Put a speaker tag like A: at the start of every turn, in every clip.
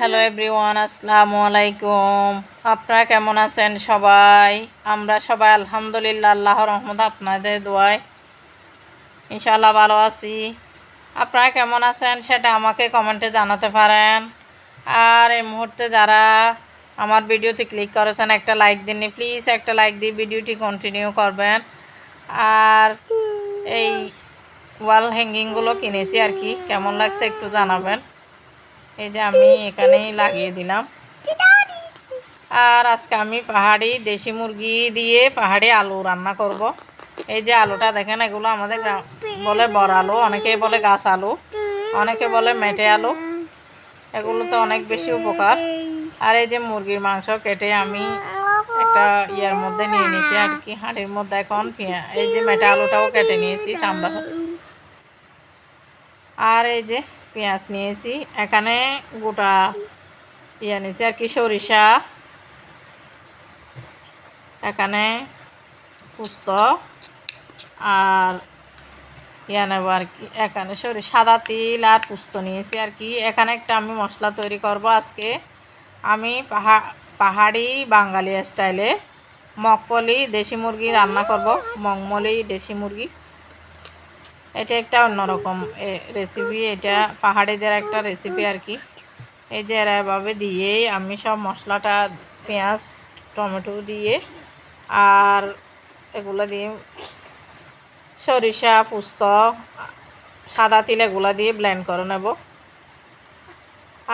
A: Hello everyone, আসসালামু আলাইকুম। আপনারা কেমন আছেন সবাই? আমরা সবাই আলহামদুলিল্লাহ, আল্লাহর রহমত আপনাদের দোয়ায় ইনশাআল্লাহ ভালো আছি। আপনারা কেমন আছেন সেটা আমাকে কমেন্টে জানাতে পারেন। আর এই মুহূর্তে যারা আমার ভিডিওতে ক্লিক করেছেন, একটা লাইক দিননি প্লিজ একটা লাইক দিয়ে ভিডিওটি কন্টিনিউ করবেন। আর এই ওয়াল হ্যাঙ্গিংগুলো কিনেছি আর কি, কেমন লাগছে একটু জানাবেন। এই যে আমি এখানেই লাগিয়ে দিলাম। আর আজকে আমি পাহাড়ি দেশি মুরগি দিয়ে পাহাড়ি আলু রান্না করব। এই যে আলুটা দেখেন, এগুলো আমাদের বলে বড় আলু, অনেকেই বলে গাছ আলু, অনেকে বলে মেটে আলু। এগুলো তো অনেক বেশি উপকার। আর এই যে মুরগির মাংস কেটে আমি একটা ইয়ার মধ্যে নিয়ে নিয়েছি আর কি, হাঁড়ির মধ্যে এখন এই যে মেটে আলুটাও কেটে নিয়েছি সাম্বার আর এই যে পেঁয়াজ নিয়েছি। এখানে গোটা ইয়ে নিয়েছি আর কি সরিষা। এখানে পুস্ত আর ইয়া নেব আর কি, এখানে সরি, সাদা তিল আর পুস্ত নিয়েছি আর কি। এখানে একটা আমি মশলা তৈরি করব আজকে। আমি পাহা, পাহাড়ি বাঙালি স্টাইলে মগফলি দেশি মুরগি রান্না করব। মগমলি দেশি মুরগি। এটা একটা অন্যরকম রেসিপি এটা পাহাড়িদের একটা রেসিপি আর কি। এই যে এরা এভাবে দিয়ে আমি সব মশলাটা, পেঁয়াজ, টমেটো দিয়ে আর এগুলো দিয়ে সরিষা, পুস্ত, সাদা তিল এগুলো দিয়ে ব্লেন্ড করে নেব।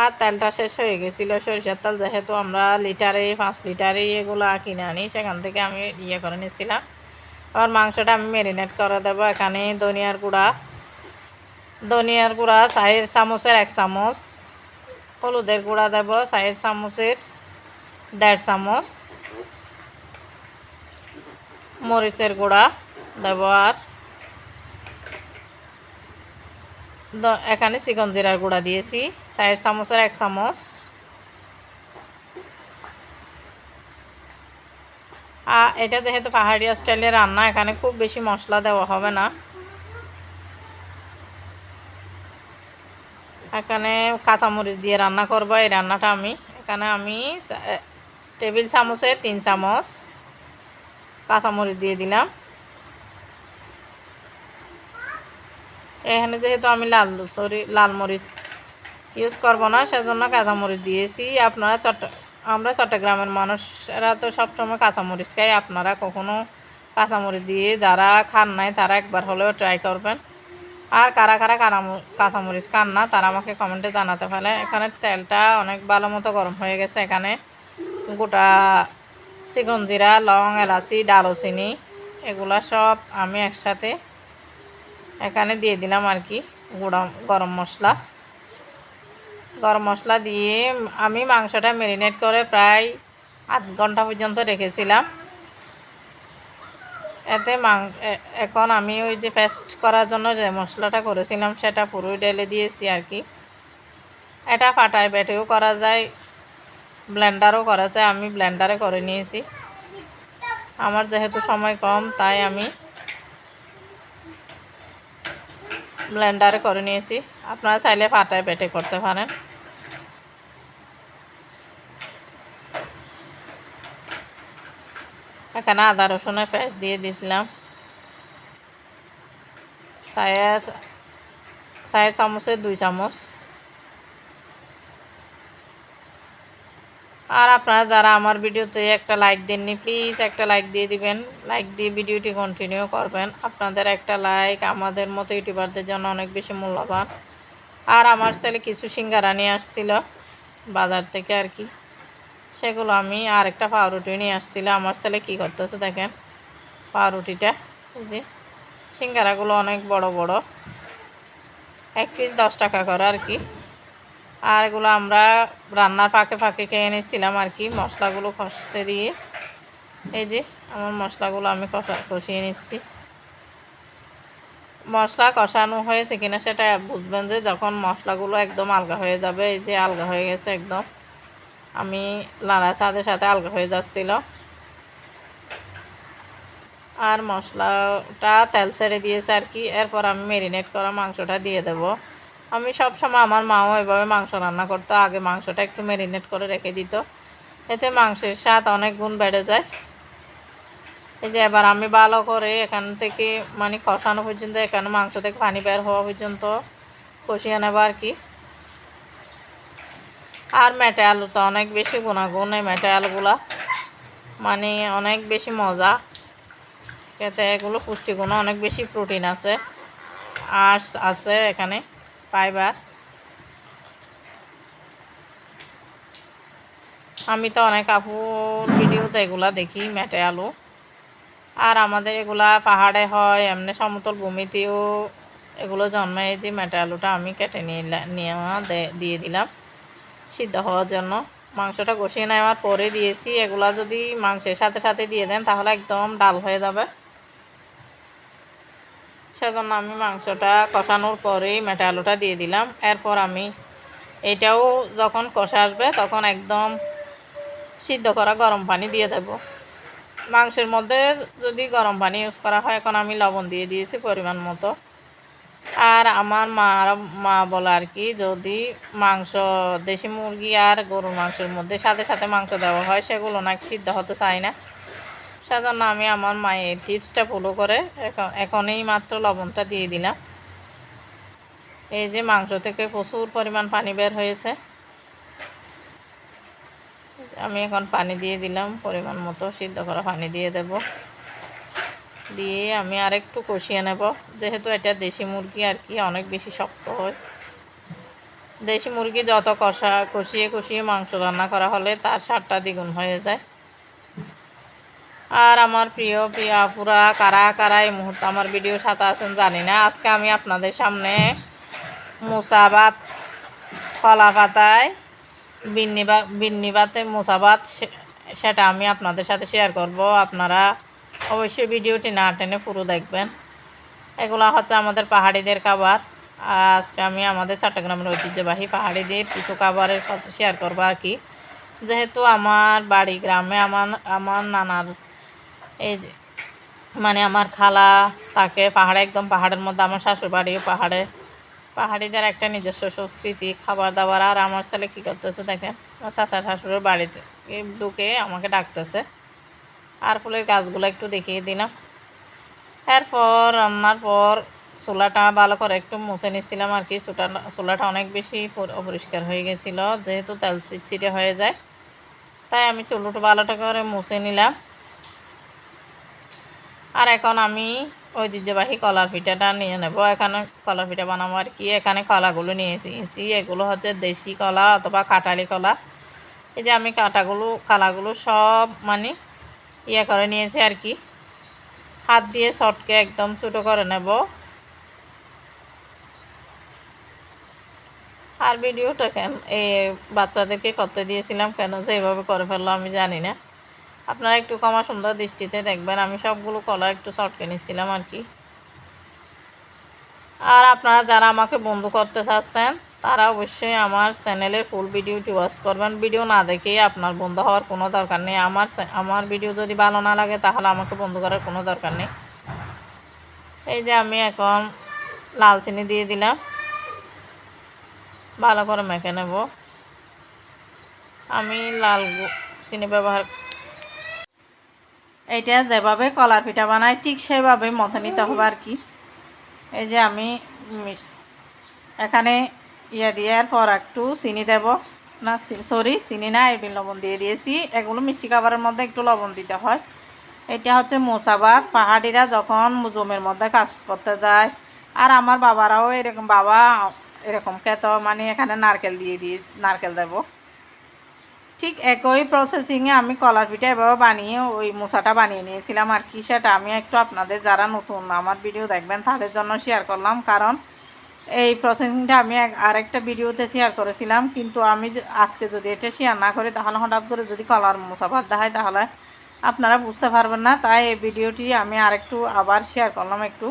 A: আর তেলটা শেষ হয়ে গেছিল, সরিষার তেল যেহেতু আমরা লিটারে পাঁচ লিটারে এগুলো কিনে আনি, সেখান থেকে আমি ইয়ে করে নিয়েছিলাম। আবার মাংসটা আমি ম্যারিনেট করে দেবো। এখানে ধনিয়ার গুঁড়া। ধনিয়ার গুঁড়া, চায়ের চামচের এক চামচ। হলুদের গুঁড়া দেব, চায়ের চামচের দেড় চামচ। মরিচের গুঁড়া দেব আর। এখানে চিকন জিরার গুঁড়া দিয়েছি, চায়ের চামচের এক চামচ। এটা যেহেতু পাহাড়ি স্টাইলের রান্না, এখানে খুব বেশি মশলা দেওয়া হবে না। এখানে কাঁচামরিচ দিয়ে রান্না করব, এই রান্নাটা আমি। এখানে আমি টেবিল চামচে তিন চামচ কাঁচামরিচ দিয়ে দিলাম। এখানে যেহেতু আমি লাল সরি, লাল মরিচ ইউজ করব না, সেজন্য কাঁচামরিচ দিয়েছি। আপনারা চট্ট আমরা চট্টগ্রামের মানুষরা তো সবসময় কাঁচামরিচ খাই। আপনারা কখনো কাঁচামরিচ দিয়ে যারা খান নাই, তারা একবার হলেও ট্রাই করবেন। আর কারা কারা কাঁচামরিচ খান না, তারা আমাকে কমেন্টে জানাতে পারে এখানে তেলটা অনেক ভালো মতো গরম হয়ে গেছে। এখানে গোটা চিকন জিরা লং, এলাচি, ডালচিনি, এগুলা সব আমি একসাথে এখানে দিয়ে দিলাম আর কি, গুঁড়া, গরম মশলা। গরম মশলা দিয়ে আমি মাংসটা ম্যারিনেট করে প্রায় আধ ঘণ্টা পর্যন্ত রেখেছিলাম। এতে মাং এখন আমি ওই যে পেস্ট করার জন্য যে মশলাটা করেছিলাম সেটা পুরোই ডেলে দিয়েছি আর কি। এটা পাটায় বেটেও করা যায়, ব্লেন্ডারও করা যায়, আমি ব্লেন্ডারে করে নিয়েছি। আমার যেহেতু সময় কম, তাই আমি ব্লেন্ডারে করে নিয়েছি। আপনারা চাইলে পাটায় বেটে করতে পারেন। এখানে আদা রসুনের ফ্যাস দিয়ে দিয়েছিলাম সায়ের সায়ের চামচের দুই চামচ। আর আপনারা যারা আমার ভিডিওতে একটা লাইক দেননি প্লিজ একটা লাইক দিয়ে দিবেন। লাইক দিয়ে ভিডিওটি কন্টিনিউ করবেন। আপনাদের একটা লাইক আমাদের মতো ইউটিউবারদের জন্য অনেক বেশি মূল্যবান। আর আমার ছেলে কিছু সিঙ্গারা নিয়ে আসছিল বাজার থেকে আর কি। সেগুলো আমি আরেকটা পাউরুটি নিয়ে আসছিল। আমার ছেলে কী করতেছে দেখেন পাউরুটিটা যে সিঙ্গারাগুলো অনেক বড় বড়। এক পিস দশ টাকা করে আর কি। আর এগুলো আমরা রান্নার ফাঁকে ফাঁকে খেয়ে নিয়েছিলাম আর কি, মশলাগুলো কষতে দিয়ে। এই যে, আমার মশলাগুলো আমি কষা, কষিয়ে নিচ্ছি। মশলা কষানো হয়েছে কিনা সেটা বুঝবেন যে যখন মশলাগুলো একদম আলগা হয়ে যাবে, এই যে আলগা হয়ে গেছে একদম। আমি লাড়ার সাথে সাথে আলগা হয়ে যাচ্ছিল। আর মশলাটা তেল ছেড়ে দিয়েছে আর কি, এরপর আমি ম্যারিনেট করা মাংসটা দিয়ে দেব। আমি সব সময় আমার মাও এভাবে মাংস রান্না করতো, আগে মাংসটা একটু ম্যারিনেট করে রেখে দিত। এতে মাংসের স্বাদ অনেক গুণ বেড়ে যায়। এই যে এবার আমি ভালো করে এখান থেকে মানে কষানো পর্যন্ত, এখানে মাংস থেকে পানি বের হওয়া পর্যন্ত কষিয়ে নেব আর কি। আর মেটে আলু তো অনেক বেশি গুণাগুণ এই মেটে আলুগুলা। মানে অনেক বেশি মজা। এতে এগুলো পুষ্টিগুণ অনেক বেশি প্রোটিন আছে। আর্টস আছে এখানে। ফাইবার আমি তো অনেক আপুর ভিডিওতে এগুলা দেখি, মেটে আলু। আর আমাদের এগুলা পাহাড়ে হয়, এমনি সমতল ভূমিতেও এগুলো জন্মায় যে মেটে আলুটা আমি কেটে নিয়ে দিয়ে দিলাম সিদ্ধ হওয়ার জন্য। মাংসটা কষিয়ে নেওয়ার পরে দিয়েছি। এগুলা যদি মাংসের সাথে সাথে দিয়ে দেন তাহলে একদম ডাল হয়ে যাবে। সেজন্য আমি মাংসটা কষানোর পরেই মেটে আলুটা দিয়ে দিলাম। এরপর আমি এটাও যখন কষা আসবে তখন একদম সিদ্ধ করা গরম পানি দিয়ে দেব। মাংসের মধ্যে যদি গরম পানি ইউজ করা হয়, এখন আমি লবণ দিয়ে দিয়েছি পরিমাণ মতো। আর আমার মা মা বলে আর কি, যদি মাংস, দেশি মুরগি আর গরুর মাংসের মধ্যে সাথে সাথে মাংস দেওয়া হয়, সেগুলো নাকি সিদ্ধ হতে চায় না। সেজন্য আমি আমার মায়ের টিপসটা ফলো করে এখন এখনই মাত্র লবণটা দিয়ে দিলাম। এই যে মাংস থেকে প্রচুর পরিমাণ পানি বের হয়েছে। আমি এখন পানি দিয়ে দিলাম, পরিমাণ মতো সিদ্ধ করা পানি দিয়ে দেব। দিয়ে আমি আরেকটু কষিয়ে নেব। যেহেতু এটা দেশি মুরগি আর কি, অনেক বেশি শক্ত হয়। দেশি মুরগি যত কষা কষিয়ে কষিয়ে মাংস রান্না করা হলে তার স্বাদটা দ্বিগুণ হয়ে যায়। আর আমার প্রিয় প্রিয় আপুরা, কারা কারা এই মুহূর্তে আমার ভিডিও সাথে আছেন জানি না। আজকে আমি আপনাদের সামনে মুসাবাত কলা পাতায় বিন্নি বা বিন্নি বাতে মুসাবাত সেটা আমি আপনাদের সাথে শেয়ার করব। আপনারা অবশ্যই ভিডিওটি না টেনে পুরো দেখবেন। এগুলো হচ্ছে আমাদের পাহাড়িদের খাবার। আজকে আমি আমাদের চট্টগ্রামের ঐতিহ্যবাহী পাহাড়িদের কিছু খাবারের কথা শেয়ার করব আর কি। যেহেতু আমার বাড়ি, গ্রামে আমার আমার নানার এই যে মানে আমার খালা তাকে পাহাড়ে, একদম পাহাড়ের মধ্যে, আমার শাশুড় বাড়িও পাহাড়ে। পাহাড়িদের একটা নিজস্ব সংস্কৃতি খাবার দাবার আর আমার ছেলে কী করতেছে দেখেন? আমার চাচা শাশুড়ের বাড়িতে ঢুকে আমাকে ডাকতেছে। আর ফুলের গাছগুলো একটু দেখিয়ে দিলাম। এরপর, রান্নার পর চুলাটা ভালো করে একটু মুছে নিচ্ছিলাম আর কি। চুটা, চুলাটা অনেক বেশি অপরিষ্কার হয়ে গেছিল, যেহেতু তেল চিটচিটে হয়ে যায়। তাই আমি চুলোটা ভালোটা করে মুছে নিলাম। আর এখন আমি ঐতিহ্যবাহী কলার পিঠাটা নিয়ে নেব। এখানে কলার পিঠা বানাবো আর কি। এখানে কলাগুলো নিয়েছি এগুলো হচ্ছে দেশি কলা অথবা কাটালি কলা। এই যে আমি কাটাগুলো কালাগুলো সব মানে ইয়ে করে নিয়েছি আর কি। হাত দিয়ে শটকে একদম ছোটো করে নেব। আর ভিডিওটা কেন এই বাচ্চাদেরকে করতে দিয়েছিলাম কেন যে এভাবে করে ফেলল আমি জানি না। আপনারা একটু কমা সুন্দর দৃষ্টিতে দেখবেন, আমি সবগুলো কলা একটু শর্টকে নিচ্ছিলাম আর কি। আর আপনারা যারা আমাকে বন্ধু করতে চাচ্ছেন, তারা অবশ্যই আমার চ্যানেলের ফুল ভিডিওটি ওয়াচ করবেন। ভিডিও না দেখেই আপনার বন্ধু হওয়ার কোনো দরকার নেই। আমার আমার ভিডিও যদি ভালো না লাগে, তাহলে আমাকে বন্ধু করার কোনো দরকার নেই। এই যে আমি এখন লাল চিনি দিয়ে দিলাম। ভালো করে মেখে নেব। আমি লাল চিনি ব্যবহার এইটা যেভাবে কলার পিঠা বানায়, ঠিক সেভাবে মতো নিতে হবে আর কি। এই যে আমি এখানে ইয়ে দেওয়ার পর একটু চিনি দেব। না সরি চিনি না, এবিন লবণ দিয়ে দিয়েছি। এগুলো মিষ্টি খাবারের মধ্যে একটু লবণ দিতে হয়। এটা হচ্ছে মোসাবাদ। পাহাড়িরা যখন জমির মধ্যে কাজ করতে যায়, আর আমার বাবারাও এরকম বাবা এরকম খেত মানে এখানে নারকেল দিয়ে দিয়েছি নারকেল দেবো। ঠিক একই প্রসেসিংয়ে আমি কলার পিঠা এভাবে বানিয়ে ওই মশাটা বানিয়ে নিয়েছিলাম। আর কি সেটা আমি একটু আপনাদের যারা নতুন আমার ভিডিও দেখবেন, তাদের জন্য শেয়ার করলাম। কারণ এই প্রসেসিংটা আমি আরেকটা ভিডিওতে শেয়ার করেছিলাম। কিন্তু আমি আজকে যদি এটা শেয়ার না করি, তাহলে হঠাৎ করে যদি কলার মশা ভাত দেখায়, তাহলে আপনারা বুঝতে পারবেন না। তাই এই ভিডিওটি আমি আরেকটু আবার শেয়ার করলাম একটু।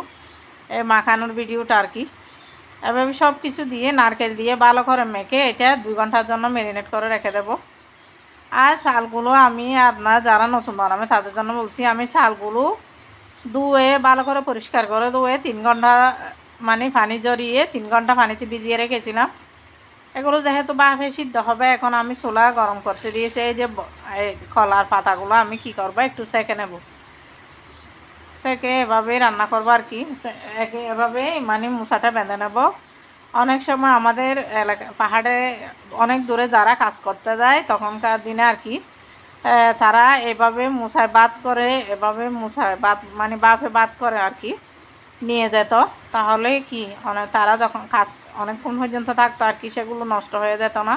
A: এই মাখানোর ভিডিওটা আর কি। এভাবে সব কিছু দিয়ে, নারকেল দিয়ে ভালো করে মেখে এটা দুই ঘণ্টার জন্য ম্যারিনেট করে রেখে দেবো। আর শালগুলো আমি আপনার যারা নতুন বানাবে তাদের জন্য বলছি, আমি শালগুলো ধুয়ে, ভালো করে পরিষ্কার করে ধুয়ে তিন ঘণ্টা মানে পানি জড়িয়ে তিন ঘণ্টা পানিতে ভিজিয়ে রেখেছিলাম। এগুলো যেহেতু বাফে সিদ্ধ হবে, এখন আমি চুলা গরম করতে দিয়েছি, এই যে এই কলার পাতাগুলো, আমি কি করব, একটু সেঁকে নেব। সেকে এভাবেই রান্না করব আর কি এভাবেই মানে মুসাটা বেঁধে নেব। অনেক সময় আমাদের এলাকা পাহাড়ে অনেক দূরে যারা কাজ করতে যায়, তখনকার দিনে আর কি তারা এভাবে মুসায় বাদ করে, এভাবে মুসায় বাদ মানে বাফে বাদ করে আর কি নিয়ে যেত। তাহলে কি অনেক তারা যখন কাজ অনেকক্ষণ পর্যন্ত থাকতো আর কি, সেগুলো নষ্ট হয়ে যেত না।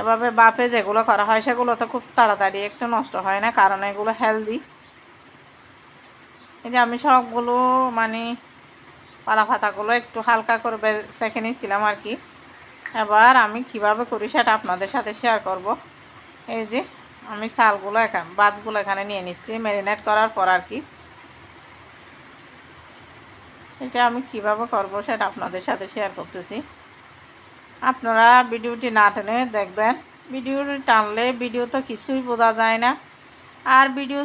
A: এভাবে বাফে যেগুলো করা হয়, সেগুলো তো খুব তাড়াতাড়ি একটু নষ্ট হয় না, কারণ এগুলো হেলদি এই যে আমি সবগুলো মানে পালা পাতাগুলো একটু হালকা করে সেঁকে নিয়েছিলাম আর কি। এবার আমি কীভাবে করি সেটা আপনাদের সাথে শেয়ার করব। এই যে, আমি চালগুলো এখানে বাদগুলো এখানে নিয়ে নিচ্ছি ম্যারিনেট করার পর আর কি। এটা আমি কীভাবে করব সেটা আপনাদের সাথে শেয়ার করতেছি। আপনারা ভিডিওটি না টেনে দেখবেন। ভিডিওটি টানলে ভিডিও তো কিছুই বোঝা যায় না। আর ভিডিও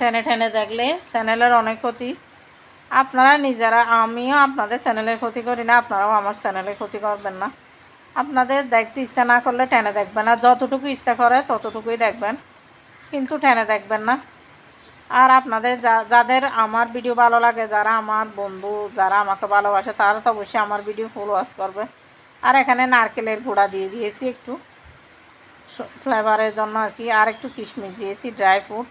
A: টেনে টেনে দেখলে চ্যানেলের অনেক ক্ষতি। আপনারা নিজেরা, আমিও আপনাদের চ্যানেলের ক্ষতি করি না, আপনারাও আমার চ্যানেলের ক্ষতি করবেন না। আপনাদের দেখতে ইচ্ছা না করলে টেনে দেখবেন, আর যতটুকু ইচ্ছা করে ততটুকুই দেখবেন, কিন্তু টেনে দেখবেন না। আর আপনাদের যাদের আমার ভিডিও ভালো লাগে, যারা আমার বন্ধু, যারা আমাকে ভালোবাসে, তারা তো অবশ্যই আমার ভিডিও ফুল ওয়াশ করবে। আর এখানে নারকেলের গুঁড়া দিয়ে দিয়েছি একটু ফ্লেভারের জন্য আর কি, আর একটু কিশমিশ দিয়েছি ড্রাই ফ্রুট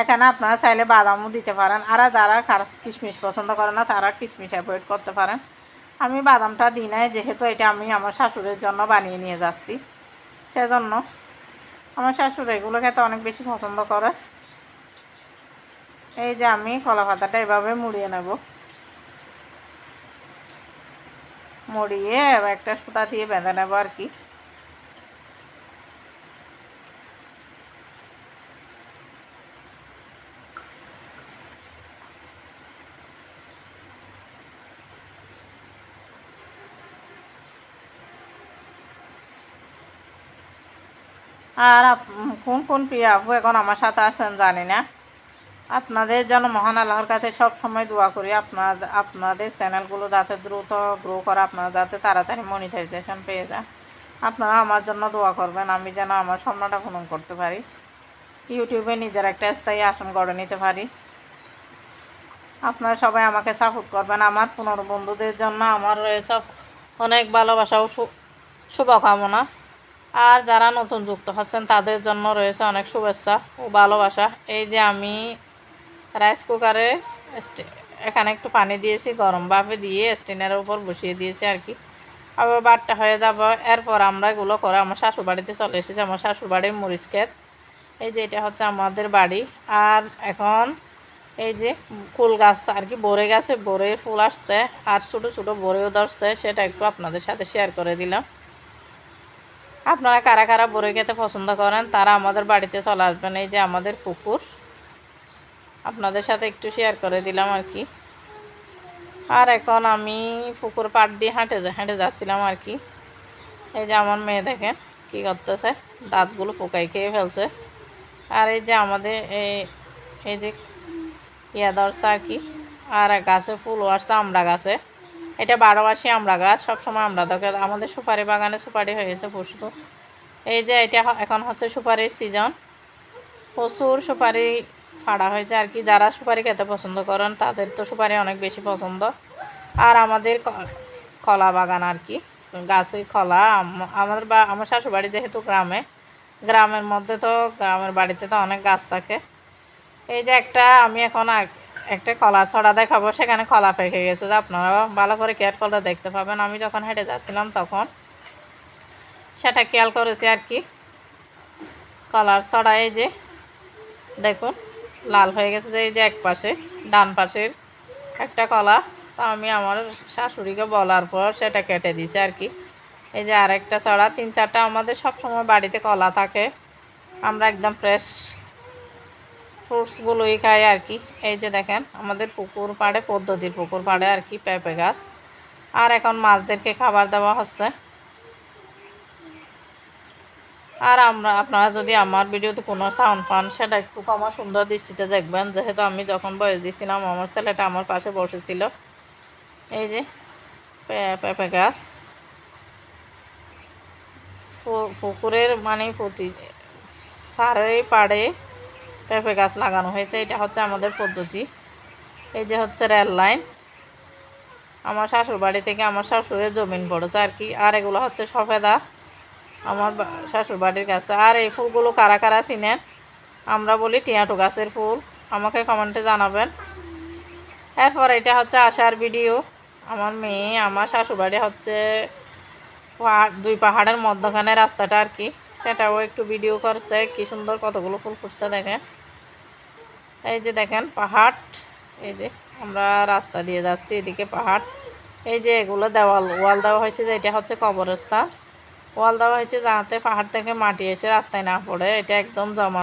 A: এখানে আপনারা চাইলে বাদামও দিতে পারেন। আর যারা কিশমিশ পছন্দ করে না, তারা কিশমিশ অ্যাভয়েড করতে পারেন। আমি বাদামটা দিই নাই, যেহেতু এটা আমি আমার শাশুড়ের জন্য বানিয়ে নিয়ে যাচ্ছি। সেজন্য আমার শাশুড়ি এগুলো খেতে অনেক বেশি পছন্দ করে। এই যে আমি কলা পাতাটা এভাবে মুড়িয়ে নেব। মুড়িয়ে একটা সুতা দিয়ে বেঁধে নেব আর কি। আর কোন কোন প্রিয় আপু এখন আমার সাথে আছেন জানি না। আপনাদের জন্য মহান আল্লাহর কাছে সব সময় দোয়া করি। আপনার আপনাদের চ্যানেলগুলো যাতে দ্রুত গ্রো করে, আপনারা যাতে তাড়াতাড়ি মনিটাইজেশন পেয়ে যান। আপনারা আমার জন্য দোয়া করবেন, আমি যেন আমার স্বপ্নটা পূরণ করতে পারি। ইউটিউবে নিজের একটা স্থায়ী আসন গড়ে নিতে পারি। আপনারা সবাই আমাকে সাপোর্ট করবেন। আমার পুনর বন্ধুদের জন্য আমার রয়েছে অনেক ভালোবাসা ও শুভকামনা। আর যারা নতুন যুক্ত হচ্ছেন, তাদের জন্য রয়েছে অনেক শুভেচ্ছা ও ভালোবাসা। এই যে আমি রাইস কুকারে এখানে একটু পানি দিয়েছি, গরম ভাবে দিয়ে স্টেনের উপর বসিয়ে দিয়েছি আর কি। আবার বাটটা হয়ে যাব, এরপর আমরা এগুলো করে আমার শাশুড়বাড়িতে চলে এসেছি, আমার শাশুর বাড়ির মরিচ ক্ষেত। এই যে এটা হচ্ছে আমাদের বাড়ি। আর এখন এই যে ফুল গাছ আর কি বরে গাছে বরে ফুল আসছে, আর ছোটো ছোটো বরেও ধরছে, সেটা একটু আপনাদের সাথে শেয়ার করে দিলাম। আপনারা কারা কারা বরে খেতে পছন্দ করেন, তারা আমাদের বাড়িতে চলে আসবেন। এই যে আমাদের পুকুর আপনাদের সাথে একটু শেয়ার করে দিলাম আর কি। আর এখন আমি পুকুর পাড় দিয়ে হাঁটে হেঁটে যাচ্ছিলাম আর কি। এই যে আমার মেয়ে দেখেন কি করতেছে, দাঁতগুলো পোকাই খেয়ে ফেলছে। আর এই যে আমাদের এই এই যে ইয়া আর কি, আর গাছে ফুল আসছে আমড়া গাছে। এটা বারো মাসি আমড়া গাছ, সবসময় আমরা দেখে। আমাদের সুপারি বাগানে সুপারি হয়েছে পরশু তো। এই যে এটা এখন হচ্ছে সুপারির সিজন প্রচুর সুপারি ফাড়া হয়েছে আর কি। যারা সুপারি খেতে পছন্দ করেন, তাদের তো সুপারি অনেক বেশি পছন্দ। আর আমাদের কলা বাগান আর কি। গাছে কলা আমাদের বা আমার শ্বশুরবাড়ি যেহেতু গ্রামে, গ্রামের মধ্যে তো, গ্রামের বাড়িতে তো অনেক গাছ থাকে। এই যে একটা, আমি এখন একটা কলা ছড়া দেখাবো, সেখানে কলা পেকে গেছে। যে আপনারা ভালো করে কেয়ার করলে দেখতে পাবেন। আমি যখন হেঁটে যাচ্ছিলাম তখন সেটা খেয়াল করেছি আর কি। কলার ছড়া এই যে, দেখুন, লাল হয়ে গেছে যে এই যে এক পাশে, ডান পাশের একটা কলা। তা আমি আমার শাশুড়িকে বলার পর সেটা কেটে দিছে আর কি। এই যে আরেকটা ছড়া, তিন চারটা আমাদের সব সময় বাড়িতে কলা থাকে। আমরা একদম ফ্রেশ ফ্রুটসগুলোই খাই আর কি। এই যে দেখেন, আমাদের পুকুর পাড়ে, পদ্ধতির পুকুর পাড়ে আর কি পেঁপে গাছ। আর এখন মাছদেরকে খাবার দেওয়া হচ্ছে। আর আমরা, আপনারা যদি আমার ভিডিওতে কোনো সাউন্ড পান, সেটা একটু কমা সুন্দর দৃষ্টিতে দেখবেন। যেহেতু আমি যখন বয়স দিয়েছিলাম আমার ছেলেটা আমার পাশে বসেছিল। এই যে পেঁপে গাছ। পুকুরের মানে প্রতি সারে পাড়ে পেঁপে গাছ লাগানো হয়েছে, এটা হচ্ছে আমাদের পদ্ধতি। এই যে হচ্ছে রেল লাইন। আমার শাশুড় বাড়ি থেকে আমার শাশুড়ের জমিন পড়েছে আর কি, আর এগুলো হচ্ছে সফেদা আমার শাশুড় বাড়ির কাছে আর এই ফুলগুলো কারা কারা চিনেন? আমরা বলি টিয়াটু গাছের ফুল, আমাকে কমেন্টে জানাবেন। এরপর এটা হচ্ছে আশার ভিডিও। আমার মেয়ে, আমার শ্বশুরবাড়ি হচ্ছে দুই পাহাড়ের মধ্যখানে রাস্তাটা আর কি। সেটাও একটু ভিডিও করছে, কি সুন্দর কতগুলো ফুল ফুটছে দেখেন। এই যে দেখেন পাহাড়, এই যে আমরা রাস্তা দিয়ে যাচ্ছি, এদিকে পাহাড়। এই যে এগুলো দেওয়াল, ওয়াল দেওয়া হয়েছে যে এটা হচ্ছে কবরস্থান। ওয়াল দেওয়া হয়েছে যাতে পাহাড় থেকে মাটি এসে রাস্তায় না পড়ে, এটা একদম জমা